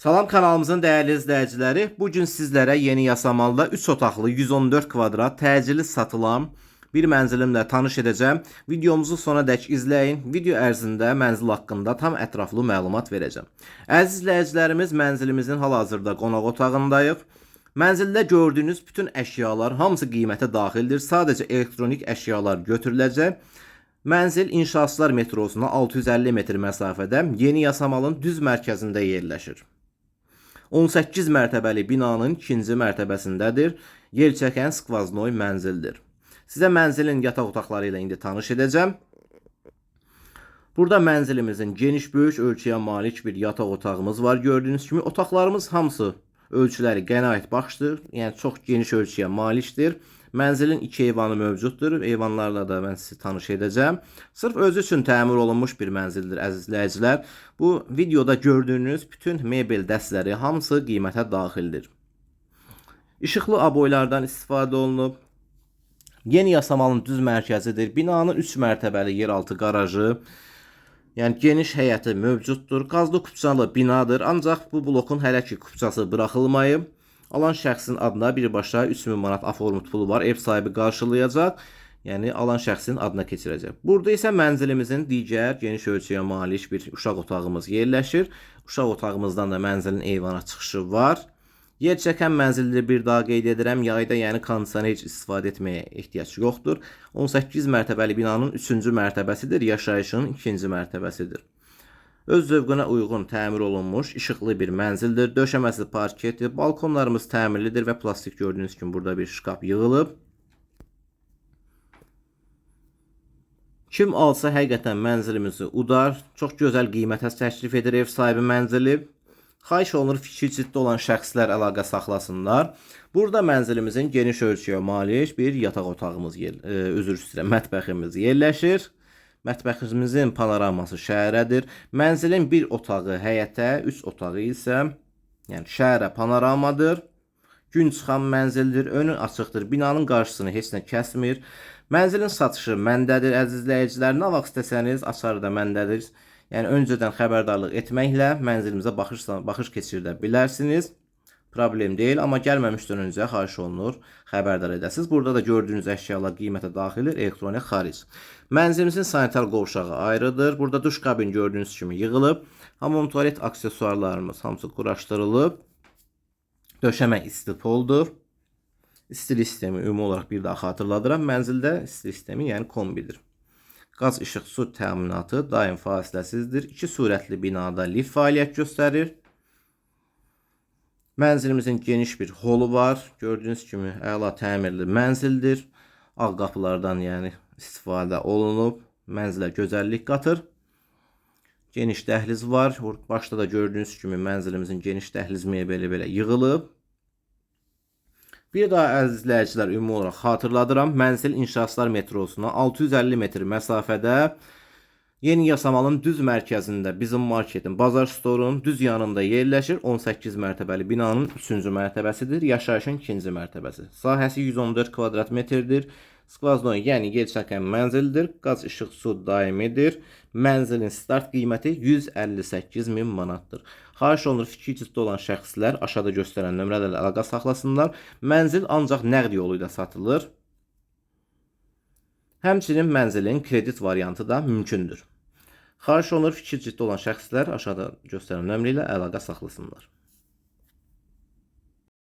Salam kanalımızın değerli izləyiciləri, bu gün sizlərə yeni yasamalda 3 otaqlı 114 kvadrat təcili satılan bir mənzilimlə tanış edəcəm. Videomuzu sona dək izləyin. Video ərzində mənzil haqqında tam ətraflı məlumat verəcəm. Əziz izləyicilərimiz, mənzilimizin hal-hazırda qonaq otağındayıq. Mənzildə gördüyünüz bütün əşyalar hamısı qiymətə daxildir. Sadəcə elektronik əşyalar götürüləcək. Mənzil İnşaatçılar metrosuna 650 metr məsafədə Yeni Yasamalın düz mərkəzində yerləşir. 18 mərtəbəli binanın ikinci mərtəbəsindədir. Yer çəkən skvaznoy mənzildir. Sizə mənzilin yataq otaqları ilə indi tanış edəcəm. Burada mənzilimizin geniş böyük ölçüyə malik bir yataq otağımız var. Gördüyünüz kimi otaqlarımız hamısı ölçüləri qənaət baxışdır. Yəni çox geniş ölçüyə malikdir. Mənzilin iki eyvanı mövcuddur. Eyvanlarla da mən sizi tanış edəcəm. Sırf özü üçün təmir olunmuş bir mənzildir əziz izləyicilər. Bu videoda gördüyünüz bütün mebel dəstləri hamısı qiymətə daxildir. İşıqlı aboylardan istifadə olunub. Yeni Yasamalın düz mərkəzidir. Binanın 3 mərtəbəli yeraltı qarajı, yəni geniş həyəti mövcuddur. Qazlı kupçalı binadır, ancaq bu blokun hələ ki kupçası buraxılmayıb. Alan şəxsin adına birbaşa 3000 manat aformut pulu var. Ev sahibi qarşılayacaq. Yəni alan şəxsin adına keçirəcək. Burada isə mənzilimizin digər geniş ölçüyə malik bir uşaq otağımız yerləşir. Uşaq otağımızdan da mənzilin eyvana çıxışı var. Yer çəkən mənzildir bir daha qeyd edirəm. Yayda yəni kondisioner heç istifadə etməyə ehtiyac yoxdur. 18 mərtəbəli binanın 3-cü mərtəbəsidir, yaşayışın 2-ci mərtəbəsidir. Öz zövqünə uyğun təmir olunmuş işıqlı bir mənzildir. Döşəməsi parketdir. Balkonlarımız təmirlidir və plastik gördüyünüz kimi burada bir şkaf yığılıb. Kim alsa həqiqətən mənzilimizi udar. Çox gözəl qiymətə təklif edir ev sahibi mənzili. Xahiş olunur fikri ciddi olan şəxslər əlaqə saxlasınlar. Burada mənzilimizin geniş ölçüyə malik bir yataq otağımız, yer, e, üzr istəyirəm, mətbəximiz yerləşir. Mətbəximizin panoraması şəhərədir. Mənzilin bir otağı həyətə, üç otağı isə yəni şəhərə panoramadır. Gün çıxan mənzildir, önü açıqdır. Binanın qarşısını heç nə kəsmir. Mənzilin satışı məndədir, əziz izləyicilər. Nə vaxt istəsəniz açarı da məndədir. Yəni öncədən xəbərdarlıq etməklə mənzilimizə baxış baxış keçirdə bilərsiniz. Problem deyil, amma gəlməmişdən öncə xahiş olunur xəbərdar edəsiniz. Burada da gördüyünüz əşyalar qiymətə daxildir, elektronik xaric. Mənzilimizin sanitar qovşağı ayrıdır. Burada duş kabin gördüyünüz kimi yığılıb. Hamam tualet aksesuarlarımız hamısı quraşdırılıb. Döşəmə istifoldur. İstilik sistemi ümumi olaraq bir daha xatırladıram. Mənzildə istilik sistemi yəni kombidir. Qaz, işıq, su təminatı daim fasiləsizdir. İki sürətli binada lift fəaliyyət göstərir. Mənzilimizin geniş bir holu var. Gördüyünüz kimi əla təmirli mənzildir. Ağ qapılardan yəni istifadə olunub. Mənzilə gözəllik qatır. Geniş dəhliz var. Başda da gördüyünüz kimi mənzilimizin geniş dəhliz mebeli belə yığılıb. Bir daha əziz izləyicilər ümumi olaraq xatırladıram. Mənzil İnşaatçılar metrosuna 650 metr məsafədə Yeni Yasamalın düz mərkəzində bizim marketin, Bazar Store'un düz yanında yerləşir. 18 mərtəbəli binanın 3-cü mərtəbəsidir. Yaşayışın 2-ci mərtəbəsi. Sahəsi 114 kvadrat metrdir. Skvaznoy, yəni yer çəkən mənzildir. Qaz, işıq, su daimidir. Mənzilin start qiyməti 158 min manatdır. Xahiş olunur fikri ciddi olan şəxslər aşağıda göstərən nömrələrlə əlaqə saxlasınlar. Mənzil ancaq nəqd yolu ilə satılır. Həmçinin mənzilin kredit variantı da mümkündür. Xahiş olunur fikir ciddi olan şəxslər aşağıda göstərilən nömrə ilə əlaqə saxlasınlar.